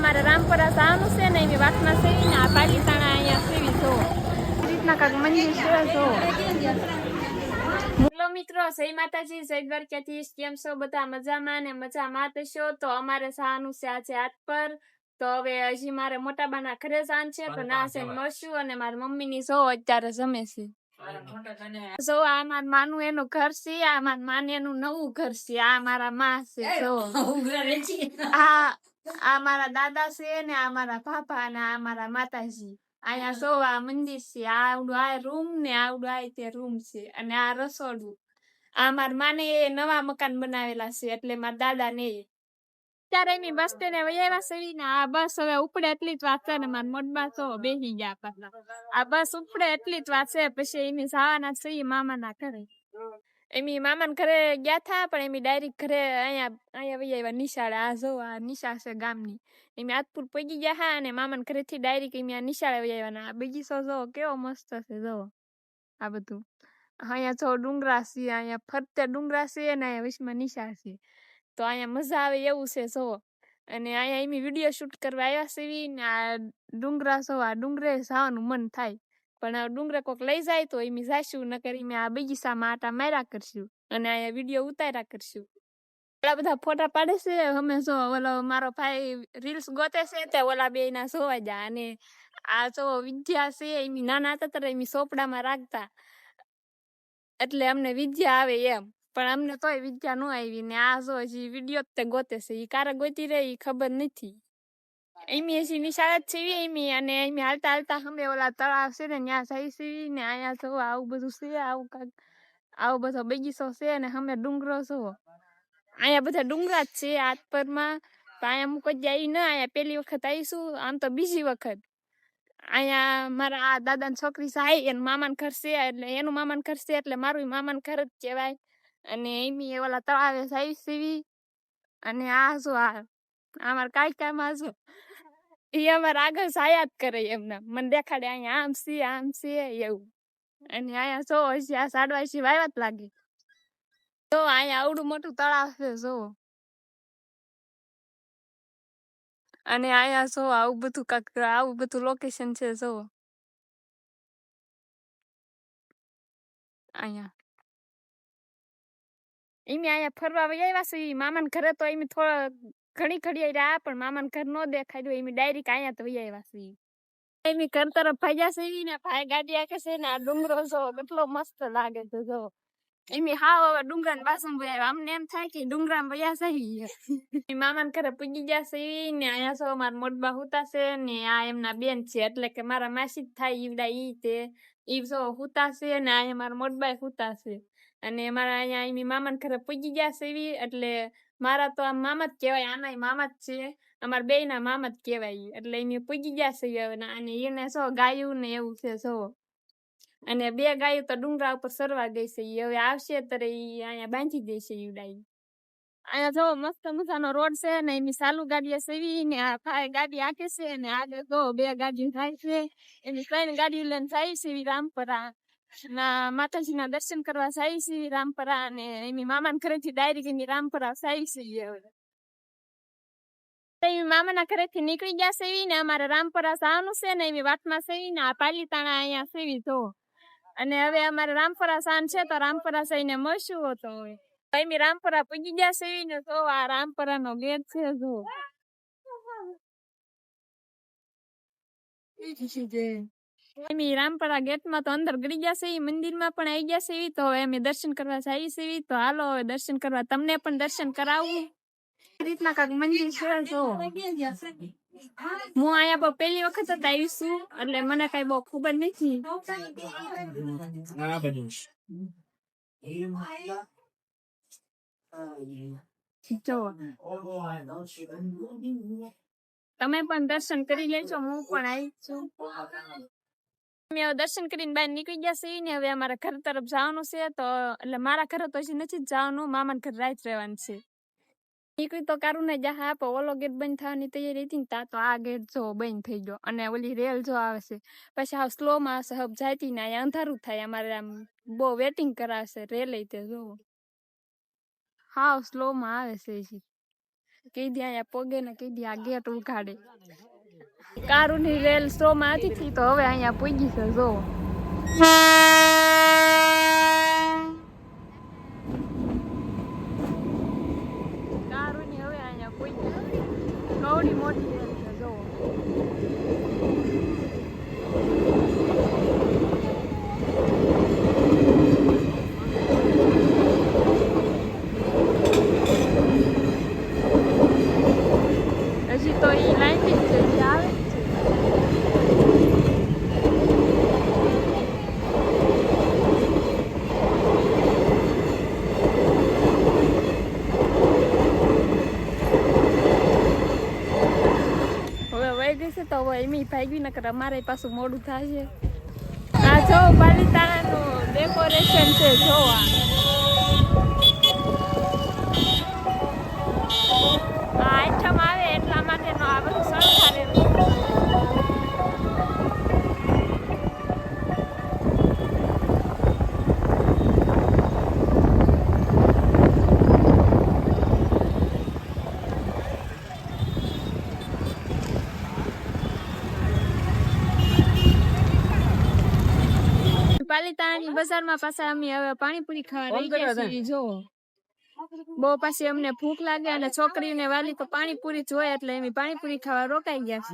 અમારે રામપરા જવાનું છે ને એની વાતમાં છે ને આ પાલીતાણા અહીંયા સેવી જો રીતના કાંક મંદિર છે જો હેલો મિત્રો જય માતાજી જય દ્વારકાધીશ. કેમ છો? બધા મજામાં ને મજામાં થશો તો અમારે સાનું છે આજે હાથ પર. તો હવે હજી મારે મોટા બાના ઘરે જવાનું છે તો ના છે મળશું અને મારી મમ્મી ની જો અત્યારે જમે છે. જો આ માર માનું એનું ઘર છે આ માર માને એનું નવું ઘર છે આ મારા માં છે જો આ આ મારા દાદા છે ને આ મારા પાપા અને આ મારા માતાજી. અહીંયા આ મંદિર છે. આવડું આ રૂમ ને આવડું આ તે રૂમ છે. અને આ રસોડું. આ મારા માને એ નવા મકાન બનાવેલા છે એટલે મારા દાદા ને એ. ત્યારે એની બસ સ્ટેન્ડે વયાવ્યા છે ને આ બસ હવે ઉપડે એટલી જ વાત છે ને મારા મોઢમાં તો બેસી ગયા પાછા આ બસ ઉપડે એટલી જ વાત છે પછી એની જવાના ઈ મામાના ઘરે. એમી મામાને ઘરે ગયા થા પણ એમી ડાયરેક્ટ ઘરે અહીંયા અહીંયા વહી આવ્યા નિશાળે આ જો આ નિશા છે ગામની એમી આતપુર પગી ગયા હા અને મામાને ઘરેથી ડાયરેક્ટ એમી આ નિશાળે વહી આવ્યા આ બગીચો જો કેવો મસ્ત છે જો આ બધું અહીંયા જો ડુંગરા છે અહીંયા ફરતે ડુંગરા છે અને અહીંયા વિશમાં નિશાળ છે તો અહીંયા મજા આવે એવું છે જો અને અહીંયા એમી વીડિયો શૂટ કરવા આવ્યા છે ને આ ડુંગરા જો આ ડુંગરે જવાનું મન થાય પણ આ ડુંગરે કોક લઈ જાય તો એમ જાશું, નકર એમી આ બગીચામાં આટા માર્યા કરશું અને અહીંયા વીડિયો ઉતાર્યા કરશું. એટલા બધા ફોટા પાડે છે, અમે જો ઓલો મારો ભાઈ રીલ્સ ગોતે છે તે ઓલા બે ના જોવા જા અને આ જો વિદ્યા છે એમ નાના હતા ત્યારે એમી સોપડામાં રાખતા. એટલે અમને વિદ્યા આવે એમ, પણ અમને તોય વિદ્યા ન આવી ને આ જો હજી વીડિયો તે ગોતે છે એ કારે ગોતી રહે એ ખબર નથી. એમી નિશાળા જ છે એમી અને એમી હાલતા હાલતા અમે ઓલા તળાવ છે ને ત્યાં સહી સીવી ને અહીંયા જો આવું બધું છે આવું કાંક આવો બધો બગીચો છે અને અમે ડુંગરો છો અહીંયા બધા ડુંગરા જ છે હાથ પરમાં અહીંયા કોઈ જાય ન અહીંયા પેલી વખત આવીશું આમ તો બીજી વખત અહીંયા મારા આ દાદાની છોકરી છે એનું મામાન ઘર એટલે એનું મામાન ઘર એટલે મારું મામાને ઘર જ કહેવાય અને એમી એ ઓલા તળાવે સાઈ સીવી અને આ જો આ અમારા કાયકામાં જો એ અમારા આગળ સાયાત કરે એમના. મને દેખાડે અહીંયા આમ સી આમ સી એવું. અને અહીંયા જો હશે આ સાડવા સી વાયવા લાગે. તો અહીંયા આવડું મોટું તળાવ છે, જો. અને અહીંયા જો આવું બધું કાક આવું બધું લોકેશન છે, જો. અહીંયા. એમ અહીંયા ફરવા આવ્યા છે મામા મામાના ઘરે તો એમ થોડા ઘણી ઘડી રહ્યા પણ મામાના ઘર નો દેખાડ્યું એમ ડાયરી કાયા તો આવ્યા સી ઈ. ઘર તરફ ભાગ્યા છે ને ભાઈ ગાડી આકે છે ને આ ડુંગરો જો કેટલો મસ્ત લાગે છે જો. એમી હાવ હવે ડુંગરા ને બાસુ આવ્યા અમને એમ થાય કે ડુંગરા માં છે મામા ને ઘરે પૂગી ગયા છે ને અહીંયા છો મારા મોટબા હુતા છે ને આ એમના બેન છે. એટલે કે મારા માસી જ થાય ઈવડા ઈ તે. ઈ જો હુતા છે ને અહીંયા મારા મોટબા હુતા છે. અને મારા અહીંયા એમી મામા ને ઘરે પૂગી ગયા છે એટલે મારા તો આમ મામા જ કહેવાય આના મામા જ છે અમારા બે ના મામા જ કહેવાય એટલે એને પૂગી ગયા છે અને એને જો ગાયું ને એવું છે જો અને બે ગાયું તો ડુંગરા ઉપર સરવા ગઈ છે હવે આવશે ત્યારે ઈ અહીંયા બાંધી દેશે ઈવડાઈ અહીંયા જો મસ્ત મજાનો રોડ છે ને એની સાલુ ગાડીઓ સેવી ને આ ગાડી આકે છે ને આગળ તો બે ગાડીઓ થાય છે એની ત્રણ ગાડીઓ લઈને જાય છે ઈ રામપરા માતાજીના દર્શન કરવા જાય છે રામપરા અને એની મામાના ઘરેથી ડાયરેક્ટ એની રામપરા જાય છે મામાના ઘરેથી નીકળી ગયા છે ને અમારે રામપરા જવાનું છે ને એવી વાતમાં સેવી ને આ પાલીતાણા અહીંયા સેવી તો અને હવે અમારે રામપરા સાન છે તો રામપરા જઈને મળશું હતો હવે રામપરા પૂગી ગયા છે ને તો આ રામપરા નો ગેટ છે જો એમી રામપરા ગેટમાં તો અંદર ગળી ગયા છે ઈ મંદિરમાં પણ આવી ગયા છે તો હવે અમે દર્શન કરવા જઈએ છે તો હાલો હવે દર્શન કરવા તમને પણ દર્શન કરાવું. એ રીતના કાંક મંદિર છે જો. હું અહીંયા બહુ પહેલી વખત જ આવી છું એટલે મને કઈ બહુ ખબર નથી. તમે પણ દર્શન કરી લેજો હું પણ આવી છું. અમે દર્શન કરીને બહાર નીકળી ગયા છીએ ને હવે અમારા ઘર તરફ જવાનું છે તો એટલે મારા ઘરે તો હજી નથી જવાનું મામાના ઘર રાત રહેવાનું છે નીકળી તો કારું ને જ્યાં હા ઓલો ગેટ બંધ થવાની તૈયારી હતી ને તા તો આ ગેટ જો બંધ થઈ ગયો અને ઓલી રેલ જો આવે છે પછી આ સ્લો માં સહબ જાતી ને અહીંયા અંધારું થાય અમારે આમ બહુ વેટિંગ કરાવશે રેલ તે જો હા સ્લો માં આવે છે હજી દે અહીંયા પોગે ને કીધી આ ગેટ ઉઘાડે કારુની રેલ શો માં હતી તી હવે અહીંયા પૂગી છે, જો. કારુની હવે અહીંયા પૂગી કવડી મોટી રેલ છે, જો. હજી તો એ લાઈન જે આવે જ છે છે તો હવે એમી ભાગી નકર અમારે પાછું મોડું થશે. આ જો પાલિતાણાનું ડેકોરેશન છે, જો પાલિતાણાની બજારમાં પાછા અમે હવે પાણીપુરી ખાવા રહી ગયા છીએ જો બહુ પાછી અમને ભૂખ લાગે અને છોકરીને વાલી તો પાણીપુરી જોઈએ એટલે એમ પાણીપુરી ખાવા રોકાઈ ગયા.